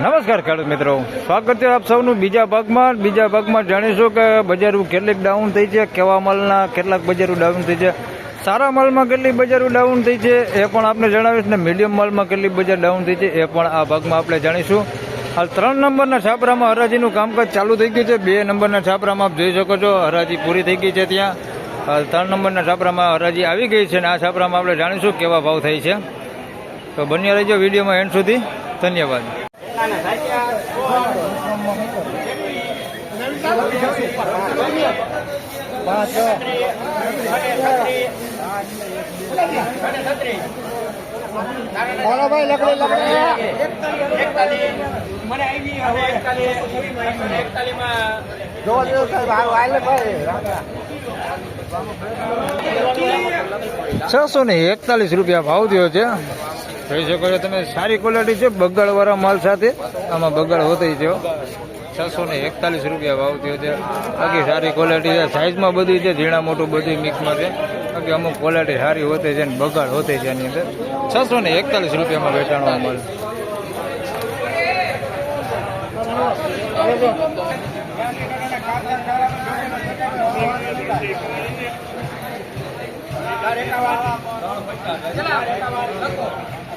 નમસ્કાર ખેડૂત મિત્રો. સ્વાગત છે આપ સૌનું બીજા ભાગમાં. બીજા ભાગમાં જાણીશું કે બજારો કેટલીક ડાઉન થઈ છે, કેવા માલના કેટલાક બજારો ડાઉન થઈ છે. સારા માલમાં કેટલી બજારો ડાઉન થઈ છે એ પણ આપણે જણાવીશ ને મીડિયમ માલમાં કેટલી બજાર ડાઉન થઈ છે એ પણ આ ભાગમાં આપણે જાણીશું. હાલ ત્રણ નંબરના છાપરામાં હરાજીનું કામકાજ ચાલુ થઈ ગયું છે. બે નંબરના છાપરામાં આપ જોઈ શકો છો, હરાજી પૂરી થઈ ગઈ છે ત્યાં. હાલ ત્રણ નંબરના છાપરામાં હરાજી આવી ગઈ છે અને આ છાપરામાં આપણે જાણીશું કેવા ભાવ થાય છે. તો બન્યા રહેજો વિડીયોમાં એન્ડ સુધી. ધન્યવાદ. બોલો ભાઈ લકડી લકડી જોવા જેવું સાહેબ હારું ભાઈ છસો ને એકતાલીસ રૂપિયા ભાવ થયો છે. જોઈ શકો છો તમે, સારી ક્વોલિટી છે, બગડવાળા માલ સાથે. આમાં બગાડ હોતી છે છસો ને એકતાલીસ રૂપિયા ભાવ થયો છે. બાકી સારી ક્વોલિટી છે. સાઇઝમાં બધું છે, ઝીણા મોટું બધું મિક્સમાં છે. બાકી અમુક ક્વોલિટી સારી હોતી છે ને બગાડ હોતી છે એની અંદર. છસો ને એકતાલીસ રૂપિયામાં વેચાણો માલ.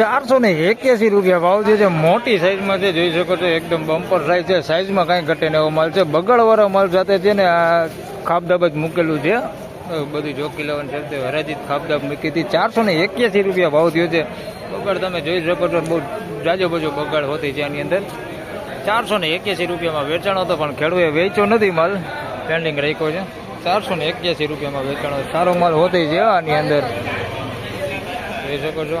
એક્યાસી રૂપિયા ભાવ છે, મોટી સાઈઝમાં છે. જોઈ શકો છો, એકદમ બમ્પર સાઈઝ છે. સાઈઝમાં કાંઈ ઘટે ને એવો માલ છે. બગાડવાળો માલ સાથે છે ને આ ખાબદાબ જ મૂકેલું છે. બધું જોકી લેવાનું છે તે હરાજી ખાબદાબ મૂકી હતી. ચારસો ને એક્યાસી રૂપિયા ભાવ થયો છે. બગાડ તમે જોઈ શકો છો, બહુ જાજો બજો બગાડ હોતી છે એની અંદર. ચારસો ને એક્યાસી રૂપિયામાં વેચાણો હતો, પણ ખેડૂએ વેચ્યો નથી માલ. પેન્ડિંગ રાખ્યો છે. ચારસો ને એક્યાસી રૂપિયામાં વેચાણો. સારો માલ હોતી છે આની અંદર. જોઈ શકો છો.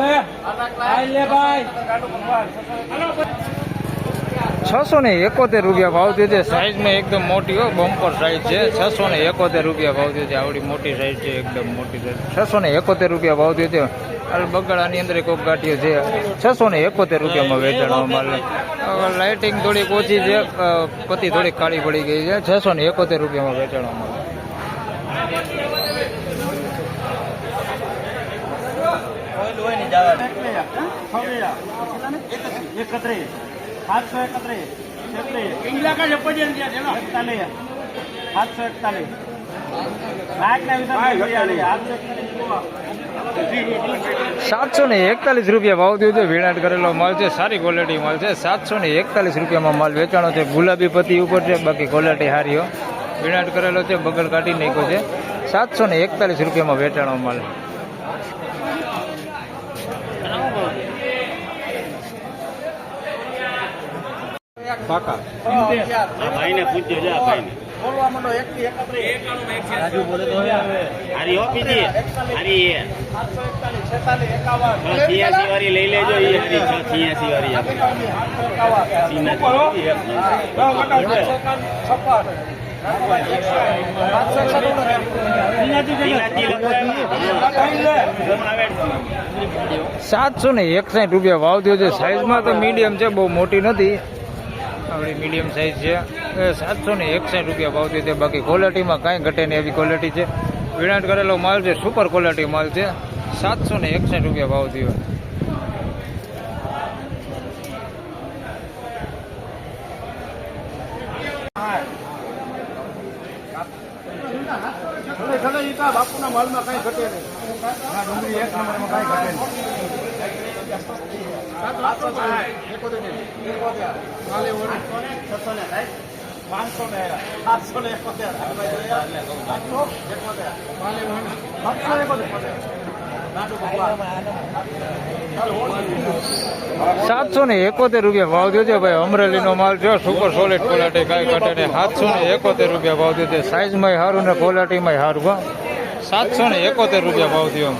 હે આવડા છસો ને એકોતેર રૂપિયા ભાવ થયો છે સાઈઝમાં એકદમ મોટી હોય બમ્પર સાઈઝ છે છસો ને એકોતેર રૂપિયા ભાવ થયો છે આવડી મોટી સાઈઝ છે એકદમ મોટી સાઈઝ છસો ને એકોતેર રૂપિયા ભાવ થયો છે હાલ બગાડાની અંદર કોક ગાંઠીઓ છે છસો ને એકોતેર રૂપિયામાં વેચાણો માલ. લાઇટિંગ થોડીક ઓછી છે પતી થોડીક કાળી પડી ગઈ છે છસો ને એકોતેર રૂપિયામાં વેચાણો માલ. એકત્રીસ સાતસો એકતાલીસ ને એકતાલીસ રૂપિયા ભાવ થયો છે. વિણાટ કરેલો માલ છે. સારી ક્વોલિટી માલ છે. સાતસો ને એકતાલીસ રૂપિયામાં માલ વેચાણો છે. ગુલાબી પત્તી ઉપર છે. બાકી ક્વોલિટી સારી હો. વિણાટ કરેલો છે બગલ કાઢી નાખ્યો છે. સાતસો ને એકતાલીસ રૂપિયામાં વેચાણો માલ પાકા ભાઈને પૂછજો જા ભાઈને બોલવા માંડો એકથી એકત્રીસ રાજુ બોલે તો હારી ઓફીસી હારી એ. સાતસો એકતાલીસ છેતાલીસ એકાવન છિયાસી વાળી લઈ લેજો એ હારી છ છિયાસી વાળી આપણી છપ્પન. સાતસો ને એકસાઠ રૂપિયા ભાવ થયો છે. સાઈઝમાં તો મીડિયમ છે, બહુ મોટી નથી. આપણી મીડિયમ સાઈઝ છે. એ સાતસો ને એકસાઠ રૂપિયા ભાવ થયો છે. બાકી ક્વોલિટીમાં કાંઈ ઘટે નહીં એવી ક્વોલિટી છે. વિણાટ કરેલો માલ છે સુપર ક્વોલિટી માલ છે. સાતસો ને એકસાઠ રૂપિયા ભાવ થયો. કા બાપુના માલમાં કાંઈ ઘટે નહીં. હા ડુંગળી એક નંબરમાં કઈ ઘટે નહીં. છસો ને પાંચસો ને સાતસો ને એકોતેર. સાતસો એકોતેર. સાતસો એકોતેર. નાટુ ભગવાન. સાતસો ને એકોતેર રૂપિયા ભાવ દેજો ભાઈ. અમરેલીનો માલ જો સુપર સોલિડ ક્વોલિટી કાંઈ ઘટે ને સાતસો ને એકોતેર રૂપિયા ભાવ દેજો સાઇઝમાં સારું ને ક્વોલિટીમાં સારું, હા. સાતસો ને એકોતેર રૂપિયા ભાવ દો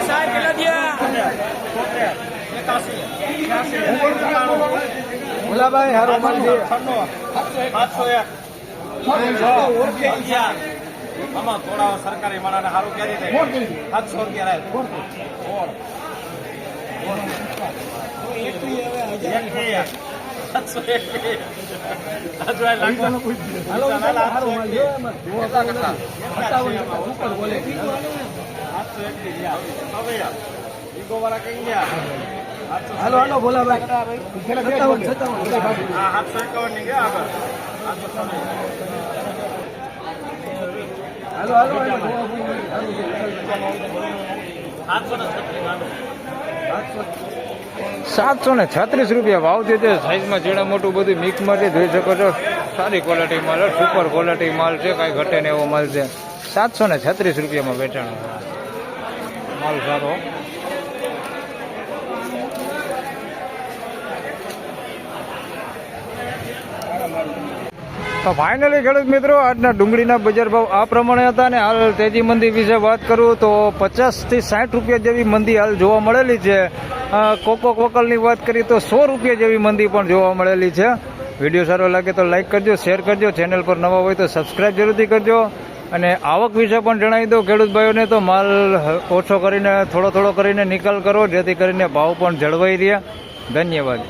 સાહેબ છાઠ ભોલાભાઈ હારો પાંચસો એક આમાં સરકારી માણાને સારું ક્યારે સાતસો આવે. સાતસો એકવીસ. હાલો હાલો બોલા ભાઈ. હા સાતસો એકાવનની ગયા આગળ. સાતસો ને છત્રીસ હાલો. સાતસો ને છત્રીસ રૂપિયા ભાવ થયો છે સાઈઝમાં ઝીણા મોટું બધું મિક્સમાંથી જોઈ શકો છો. સારી ક્વોલિટી માલ સુપર ક્વોલિટી માલ છે કાંઈ ઘટે ને એવો માલ છે. સાતસો ને છત્રીસ રૂપિયામાં વેચાણ. માલ સારો. તો ફાઇનલી ખેડૂત મિત્રો, આજના ડુંગળીના બજાર ભાવ આ પ્રમાણે હતા અને હાલ તેજી મંદી વિશે વાત કરું તો પચાસથી સાઠ રૂપિયા જેવી મંદી હાલ જોવા મળેલી છે. કોકોક કોકો વકલની વાત કરીએ તો સો રૂપિયા જેવી મંદી પણ જોવા મળેલી છે. વીડિયો સારો લાગે તો લાઇક કરજો, શેર કરજો, ચેનલ પર નવા હોય તો સબસ્ક્રાઈબ જરૂરથી કરજો. અને આવક વિશે પણ જણાવી દો ખેડૂત ભાઈઓને તો માલ ઓછો કરીને, થોડો થોડો કરીને નિકાલ કરો, જેથી કરીને ભાવ પણ જળવાઈ રહ્યા ધન્યવાદ.